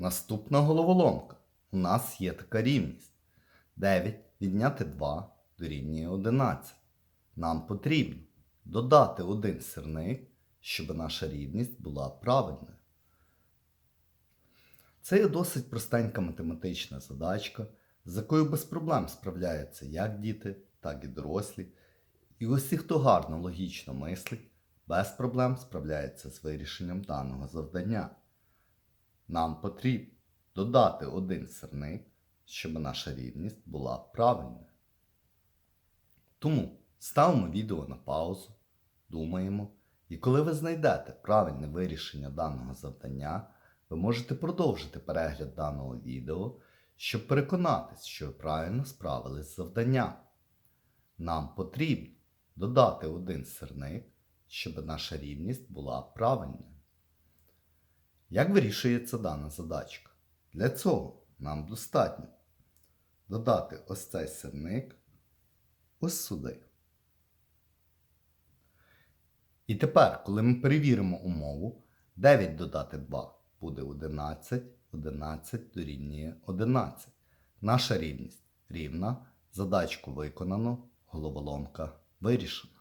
Наступна головоломка. У нас є така рівність. 9 відняти 2 дорівнює 11. Нам потрібно додати один сірник, щоб наша рівність була правильною. Це є досить простенька математична задачка, з якою без проблем справляються як діти, так і дорослі. І усі, хто гарно логічно мислить, без проблем справляється з вирішенням даного завдання. Нам потрібно додати один сирник, щоб наша рівність була правильною. Тому ставимо відео на паузу, думаємо, і коли ви знайдете правильне вирішення даного завдання, ви можете продовжити перегляд даного відео, щоб переконатись, що ви правильно справились з завданням. Нам потрібно додати один сирник, щоб наша рівність була правильною. Як вирішується дана задачка? Для цього нам достатньо додати ось цей сирник ось сюди. І тепер, коли ми перевіримо умову, 9 додати 2 буде 11, 11 дорівнює 11. Наша рівність рівна, задачку виконано, головоломка вирішена.